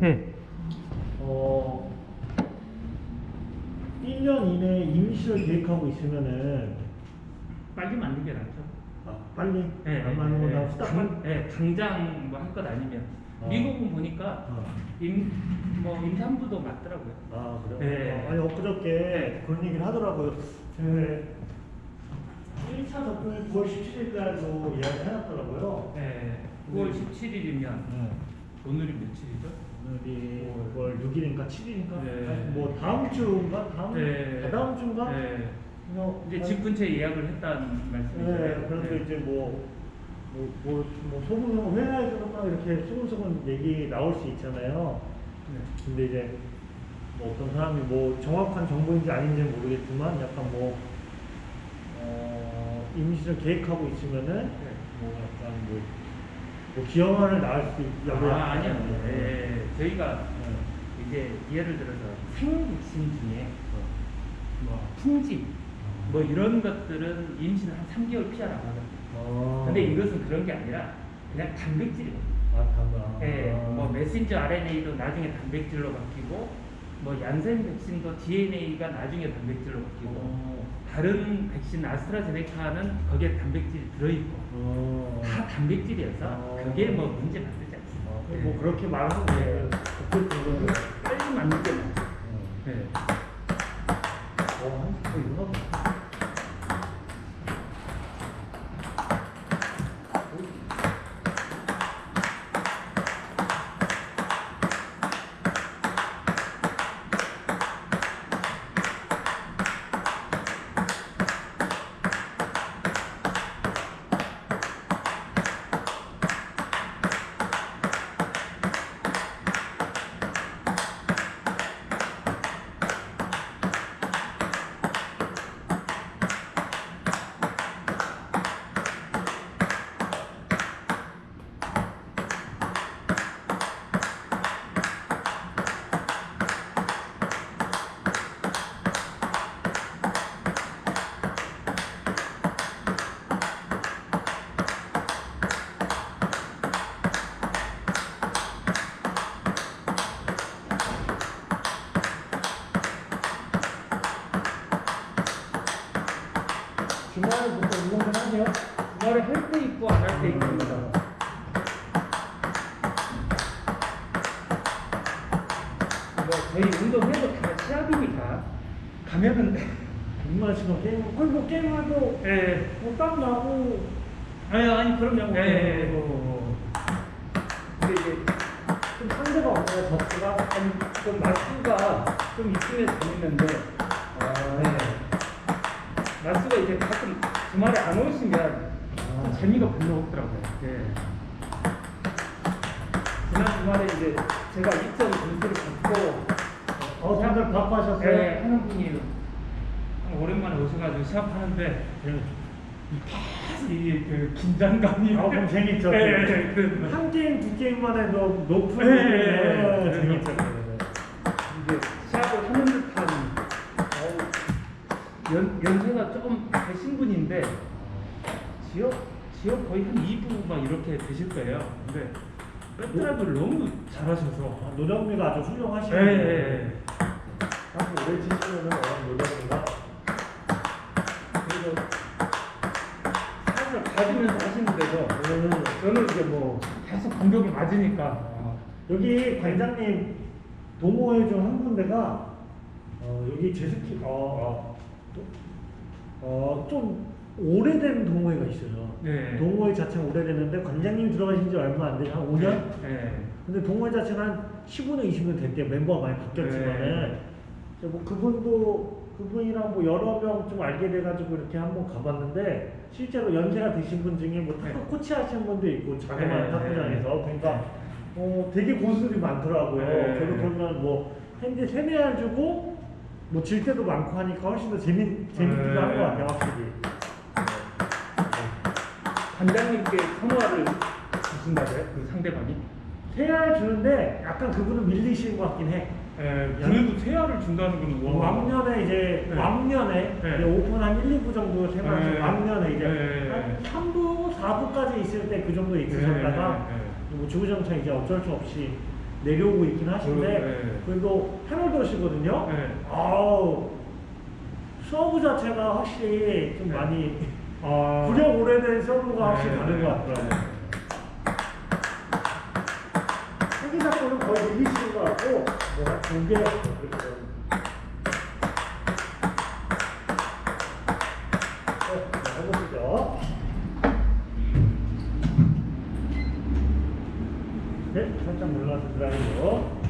네. 어 1년 이내에 임시를 계획하고 있으면은 빨리 만든 게 낫죠. 아, 빨리 네, 안 맞는 네, 거다 네. 후딱 당, 네, 당장 뭐 할 것 아니면 어. 미국은 보니까 어. 임, 뭐 임산부도 맞더라고요. 아 그래요? 네. 어, 아니 엊그저께 그런 얘기를 하더라고요. 제 1차 접종이 9월 17일까지로 예약을 해놨더라고요. 네, 9월 17일이면 네. 오늘이 며칠이죠? 오늘이 9월 6일인가 7일인가? 네. 뭐 다음 주인가? 다음 네. 다음 주인가? 네. 뭐, 이제 한- 집 근처에 예약을 했다는 말씀이죠. 네, 그런데 이제 뭐, 뭐, 뭐, 뭐 소문소문 회사에서는 막 이렇게 소문소문 얘기 나올 수 있잖아요. 네. 근데 이제 뭐 어떤 사람이 뭐 정확한 정보인지 아닌지 는 모르겠지만 약간 뭐, 어, 임신을 계획하고 있으면은 네. 뭐 약간 뭐, 뭐 기형아를 낳을 수 있다고 아, 아니요. 네. 저희가 네. 이제 예를 들어서 생백신 중에 뭐 풍지 뭐 이런 것들은 임신 한 3개월 피하라고 하거든요. 어. 근데 이것은 그런 게 아니라 그냥 단백질이거든요. 아, 단가. 예, 뭐 메신저 RNA도 나중에 단백질로 바뀌고 뭐 얀센 백신도 DNA가 나중에 단백질로 바뀌고 어. 다른 백신 아스트라제네카는 거기에 단백질이 들어있고 어. 다 단백질이어서 어. 그게 뭐 문제 만들지 않습니다. 어, 예. 뭐 그렇게 말하는 게 그렇게 빨리 만든 게 낫죠. 예. 어, 한국도 있나 보다. 주말부터 운동 좀 하세요? 주말에 할 때 있고 안 할 때 있고 입니다. 뭐 저희 운동해도 다 시합이니까 가면은 정말 지금 게임, 그리고 게임하도 예. 뭐땀 나고. 아니 아니 그럼요. 예. 어. 근데 이제 좀 상대가 없어요, 접수가. 아니 좀 마스가 좀 있으면 재밌는데 아, 네. 마스가 이제 가끔 주말에 안 오시면 좀 재미가 별로 없더라고요. 예. 지난 주말에 이제 제가 입점 점수를 받고 어, 다들 바빠하셨어요? 네, 하는 분이 한 오랜만에 오셔가지고 시합하는데 네. 계속 이 그 긴장감이 아, 그럼 재밌죠. 네, 네, 그- 한 게임, 두 게임만 해도 높은. 네, 네, 네. 재밌죠. 이제 시합을 하는 듯한 어우, 연, 연세가 조금 되신 분인데 지역 지역 거의 한 2부 막 이렇게 되실 거예요. 근데 백드라이브를 너무 잘하셔서 아, 노정미가 아주 훌륭하시네요. 네, 네, 네. 아주 오래 치시면은 어, 노정미가. 그래서 살을 가지면서 하시는데도 음, 저는 이제 뭐 계속 공격이 맞으니까 아, 여기 관장님 동호회 중 한 군데가 어, 여기 제스키 어, 어, 좀 오래된 동호회가 있어요. 네. 동호회 자체가 오래됐는데 관장님 들어가신 지 얼마 안 돼요. 한 5년? 네. 근데 동호회 자체는 한 15년, 20년 됐대요. 멤버가 많이 바뀌었지만은. 네. 뭐 그분도, 그분이랑 뭐 여러 명 좀 알게 돼가지고 이렇게 한번 가봤는데, 실제로 연세가 드신 분 중에 뭐 탁구 네. 코치 하시는 분도 있고, 자그마한 네, 탁구장에서. 네. 그러니까, 어, 되게 고수들이 많더라고요. 네. 저도 그러면 뭐, 현재 세네알 주고, 뭐 질 때도 많고 하니까 훨씬 더 재밌, 재밌기도 네. 한것 같아요, 확실히. 관장님께 선호를 주신다고요? 그 상대방이? 세알 주는데, 약간 그분은 밀리시는 것 같긴 해. 예, 그래도 세알을 준다는 건 와. 왕년에 이제 네. 왕년에 네. 이제 오픈 한 1, 2부 정도 생각하시고 네. 왕년에 이제 네. 한 3부, 4부까지 있을 때 그 정도 있으셨다가 네, 네, 뭐 주구장창 이제 어쩔 수 없이 내려오고 있긴 하신데 네. 그래도 해널도시거든요. 네. 아우 서브 자체가 확실히 좀 네. 많이 아, 구력 오래된 서브가 확실히 네, 다른 네, 것 같더라고요. 세기 사건은 거의 밀리시는 것 같고 뭐가 두개 이렇게 되는. 네, 해보시죠. 네, 살짝 올라가서 드라이브.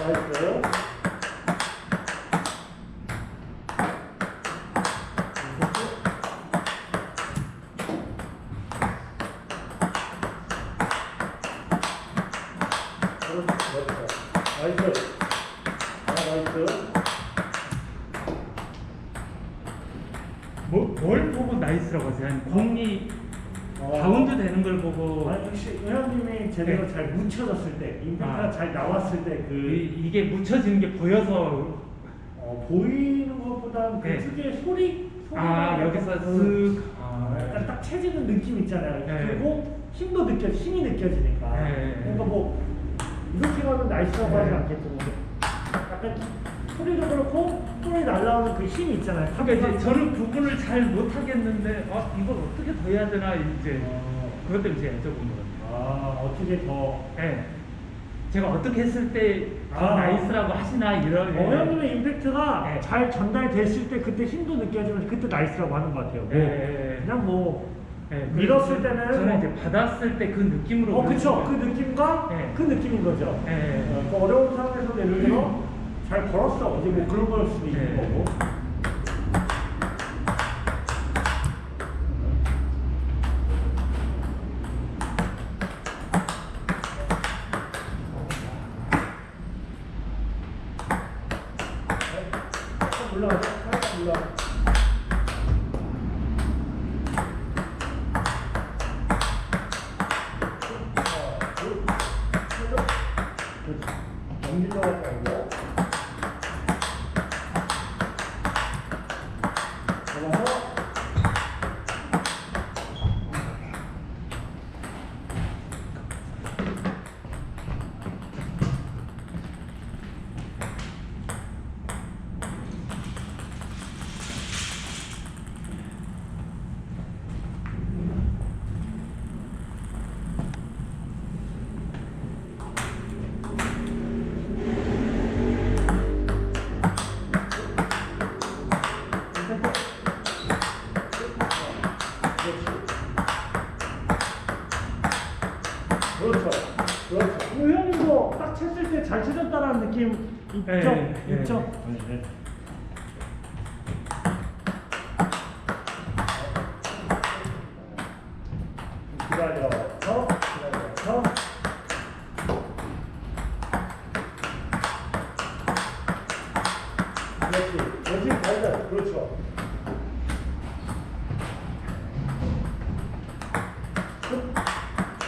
나이스. 나이스. 아, 나이스. 뭐, 뭘 보고 나이스라고 하세요? 아니, 공이 어. 바운드 되는 걸 보고 아니, 혹시 회원님이 제대로 네. 잘 묻혀졌을 때, 임팩트가 아. 잘 나왔을 때, 그, 이, 이게 묻혀지는 게 보여서 어, 보이는 것보다는 그 네. 특유의 소리? 아 소리가 여기서 약간 쓱 어, 아, 약간 딱 채지는 느낌 있잖아요. 네. 그리고 힘도 느껴, 힘이 느껴지니까. 네. 그러니까 뭐, 이렇게 가면 나이스라고 하진 네. 않겠죠. 약간 소리도 그렇고, 소리 날라오는 그 힘이 있잖아요. 그러니까 이제 저는 구분을 잘 못하겠는데 아 이걸 어떻게 더 해야 되나 이제 어. 그것 때문에 제가 여쭤본 거예요. 아, 어떻게 더. 예. 제가 어떻게 했을 때 아. 나이스라고 하시나 이런 어, 형님의 임팩트가 네. 잘 전달됐을 때 그때 힘도 느껴지면 그때 나이스라고 하는 것 같아요. 뭐 네. 그냥 뭐 예, 밀었을 때는 저는 뭐- 이제 받았을 때 그 느낌으로 어, 그쵸. 그. 느낌과 네. 그 느낌인 거죠. 네. 어, 그 어려운 상황에서 예를 들어 잘 걸었어. 이제 뭐 그런 걸 수도 있는 네. 거고. 살짝 올라가자. 살짝 올라가. 넘기려고 할까 1점, 예, 예, 1점. 예. 기다려서,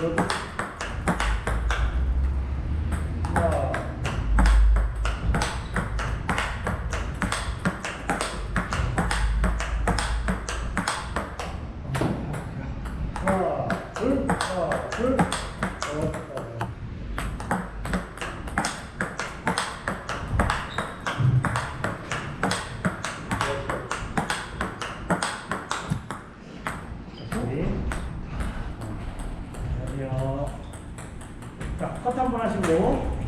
그렇죠. 안녕. 자, 컷 한 번 하시고.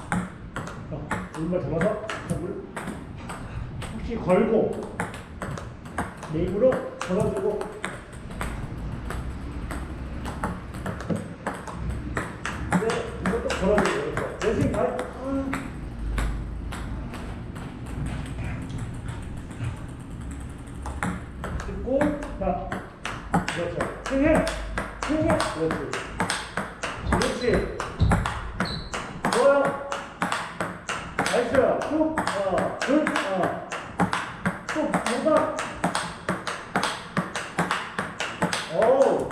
자, 오른발 잡아서, 자, 물. 혹시 걸고, 내 입으로 걸어주고. 그렇지. 뭐야? 나이스. 쭉, 어, 쭉, 어. 쭉, 뭔가. 오.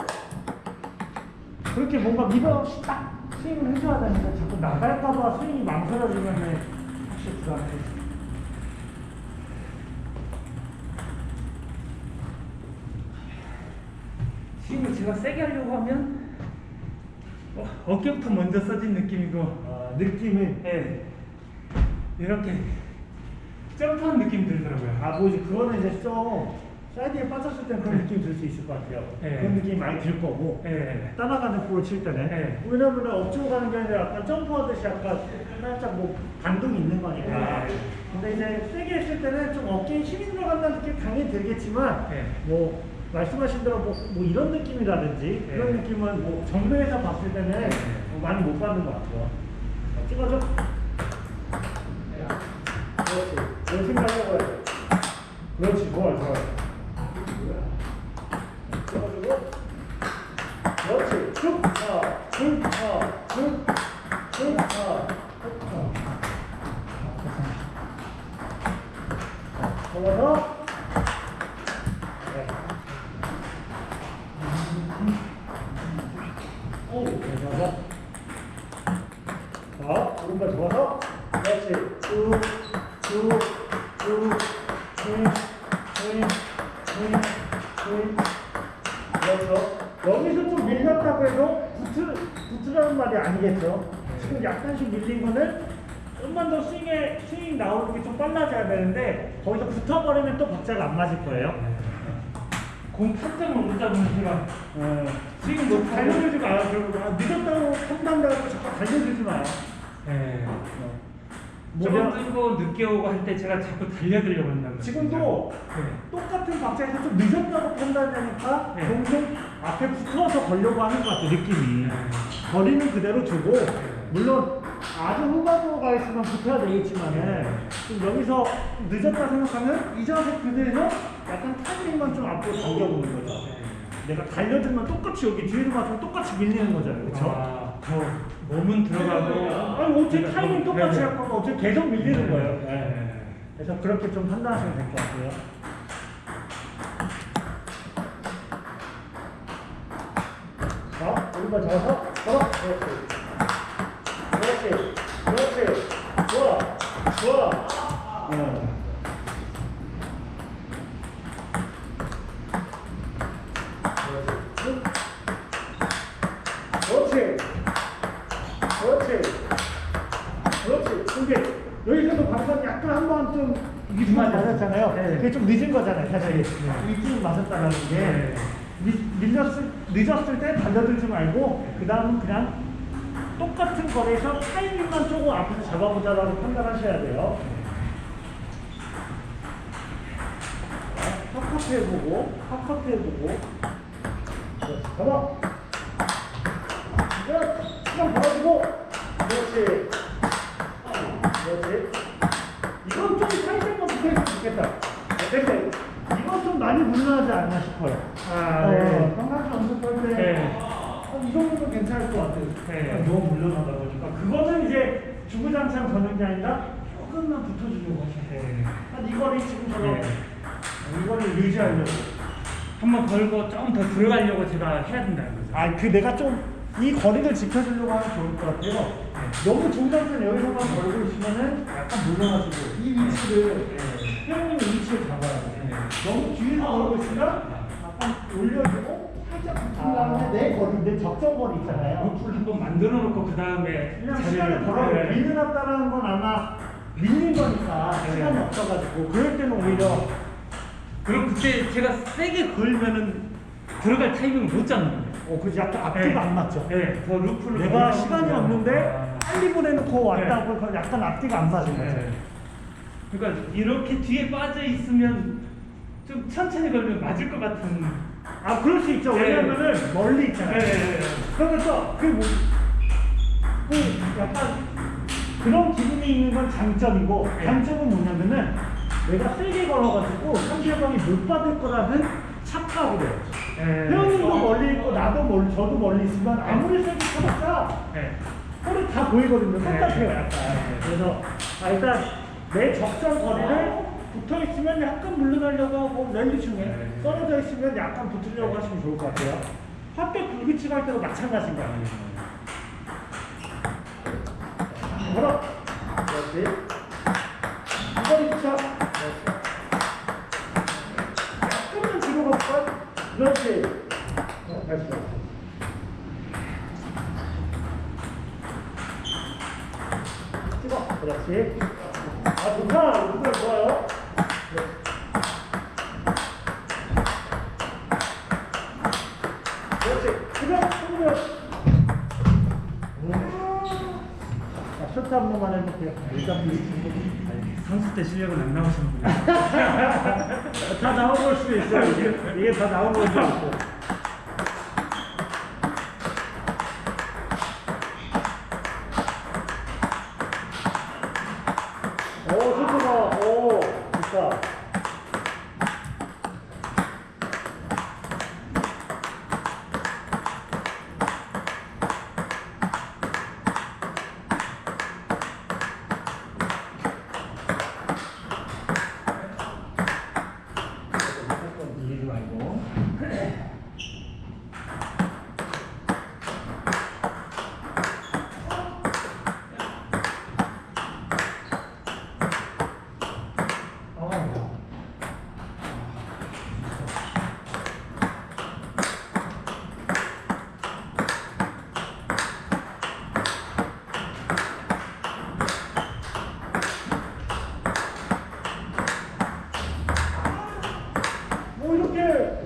그렇게 뭔가 미가 없이 딱 스윙을 해줘야 되니까 자꾸 나갈까봐 스윙이 망설여지면 확실히 불안해. 스윙을 제가 세게 하려고 하면 어, 어깨부터 먼저 써진 느낌이고 아, 느낌이 예. 이렇게 점프한 느낌이 들더라고요. 아 뭐지 그거는 이제 좀 사이드에 빠졌을 때 그런 느낌이 들수 있을 것 같아요. 네. 그런 느낌이 많이 들 거고 예. 따라가는 볼을 칠 때는 네. 왜냐면 업쪽으로 가는 게 아니라 약간 점프하듯이 약간 살짝 뭐 반동이 있는 거니까. 네. 근데 이제 세게 했을 때는 좀 어깨에 힘이 들어간다는 느낌이 당연히 들겠지만 네. 뭐 말씀하신 대로 뭐, 뭐 이런 느낌이라든지 그런 네. 느낌은 뭐 정면에서 봤을 때는 네. 뭐 많이 못 받는 것 같아요. 자, 찍어줘. 그렇지. 그런 생각해봐야 돼. 그렇지. 좋아, 좋아. 스윙, 스윙, 스윙. 그렇죠. 여기서 좀 밀렸다고 해도 붙을, 붙으라는 말이 아니겠죠. 지금 약간씩 밀린 거는 좀만 더 스윙에, 스윙 나오는 게 좀 빨라져야 되는데 거기서 붙어버리면 또 박자가 안 맞을 거예요. 공 판정을 못 잡으면 제가 어, 뭐뭐 달려들지 마요. 그리고 아, 늦었다고 판단다고 자꾸 달려들지 마요. 예. 뭐 그냥 뜨고 늦게 오고 할 때 제가 자꾸 달려들려고 말이에요. 지금도 네. 똑같은 박자에서 좀 늦었다고 판단되니까 네. 종종 앞에 붙어서 걸려고 하는 것 같아 느낌이 네. 거리는 그대로 두고 물론 아주 후반으로 가 있으면 붙어야 되겠지만은 좀 여기서 늦었다 생각하면 이 자세 그대로 약간 타이밍만 좀 앞으로 당겨보는 거죠 내가 달려들면 똑같이 여기 뒤로 맞으면 똑같이 밀리는 거잖아요 그렇죠? 아, 더 몸은 들어가고 아니 어차피 내가 타이밍 더- 똑같이 네. 할 거면 어차피 계속 밀리는 거예요 네. 네. 그래서 그렇게 좀 판단하시면 될 것 같아요. 자, 오른발 잡아서 걸어. 그렇지. 그렇지. 그렇지. 좋아. 좋아. 어. 그렇지. 그렇지. 그렇지. 근데 여기서도 방금 약간 한 번 좀 이기만 맞았잖아요. 네. 그게 좀 늦은 거잖아요, 사실. 네. 일찍 맞았다는 게. 네. 밀, 밀렸을, 늦었을 때 달려들지 말고, 그 다음은 그냥 똑같은 거리에서 타이밍만 조금 앞에서 잡아보자라고 판단하셔야 돼요. 컵커트 해보고, 컵커트 해보고. 그렇지, 잡아. 그렇지. 시간 벌어주고. 그렇지. 그렇지. 이건 좀 살짝만 붙어있으면 좋겠다. 근데 이건 좀 많이 물러나지 않나 싶어요. 아, 어, 네. 평상시 연습할 때, 네. 어, 이 정도면 괜찮을 것 같아요. 네. 너무 물러나다 보니까. 그거는 이제 주구장창 거는 게 아니라 조금만 붙어주려고 하셔야 돼요. 네. 한 이 거리 지금처럼 네. 이 거리를 유지하려고. 한번 걸고 조금 더 들어가려고 제가 해야 된다는 거죠. 아, 그 내가 좀 이 거리를 지켜주려고 하면 좋을 것 같아요. 너무 중간선 여기서만 걸고 있으면은 약간 물러나지고 이 위치를 네. 회원님 위치를 잡아야 돼. 네. 너무 뒤에서 걸고 있으면 약간 올려주고 살짝 붙은 다음에 내 거리, 내 적정 거리 있잖아요. 루프를 한번 만들어 놓고 그 다음에 그냥 시간을 벌어 밀려났다는 건 아마 밀린 거니까 네. 시간이 없어가지고 그럴 때는 오히려 그럼 그때 제가 세게 걸면은 들어갈 타이밍을 못 잡는 거예요. 어, 그 약간 앞뒤가 안 맞죠. 네, 더 루프를 내가 더 시간이 없는데 아. 빨리 보내놓고 왔다 네. 보니까 약간 앞뒤가 안 맞은 거죠. 네. 그러니까 이렇게 뒤에 빠져 있으면 좀 천천히 걸면 맞을 것 같은. 아 그럴 수 있죠. 네. 왜냐면은 멀리 있잖아요. 네. 그러면 또그 뭐, 그 약간 그런 기분이 있는 건 장점이고 네. 단점은 뭐냐면은 내가 세게 걸어가지고 상대방이 못 받을 거라는 해요. 네. 회원님도 멀리 있고 나도 멀리 저도 멀리 있으면 아무리 세게 쳐봤자 네. 다 보이거든요. 네. 똑같아요, 약간. 네. 그래서 아, 일단 내 적정 거리를 붙어 있으면 약간 물러나려고 하고 랠리 중에 네. 떨어져 있으면 약간 붙으려고 하시면 좋을 것 같아요. 핫백 불규칙 할 때도 마찬가지인 거예요. 걸어. 그렇지. 이거리 차. 약간만 뒤로 갈까? 그렇지. 어, 다시 가. 찍어. 그렇지. 아, 좋다. 이거 좋아요. 네. 그렇지. 그냥 끊으면. 자, 쇼트 한 번만 해볼게요. 선수 때 실력은 안 나오시는군요. 다 나온 걸 수도 있어요. 이게, 이게 다 나온 걸 수도 있어요. 오, 좋구나. 오, 좋다. 밀리지 말고. 어. 뭐 이렇게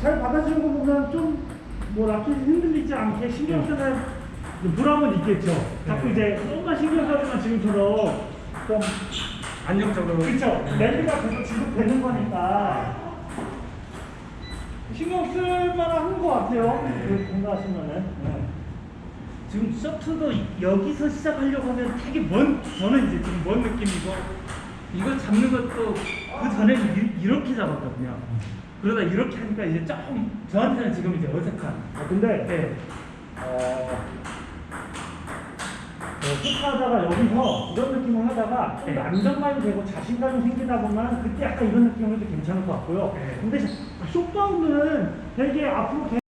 잘 받아주는 거 보면 좀뭐 라켓이 흔들리지 않게 신경 쓰는 보람은 있겠죠. 자꾸 이제 조금만 신경 써주면 지금처럼 좀 안정적으로. 그렇죠. 랠리가 계속 지속되는 거니까 신경 쓸 만한 것 같아요. 그 생각하시면은. 네. 지금 서트도 여기서 시작하려고 하면 되게 먼, 저는 이제 지금 먼 느낌이고, 이걸 잡는 것도 그 전에는 이- 이렇게 잡았거든요. 그러다 이렇게 하니까 이제 조금, 저한테는 지금 이제 어색한. 아, 근데 네. 어, 어, 하다가 여기서 이런 느낌을 하다가 좀 네. 안정감이 되고 자신감이 생기다 보면 그때 약간 이런 느낌을 해도 괜찮을 것 같고요. 네. 근데 쇼파운드는 되게 앞으로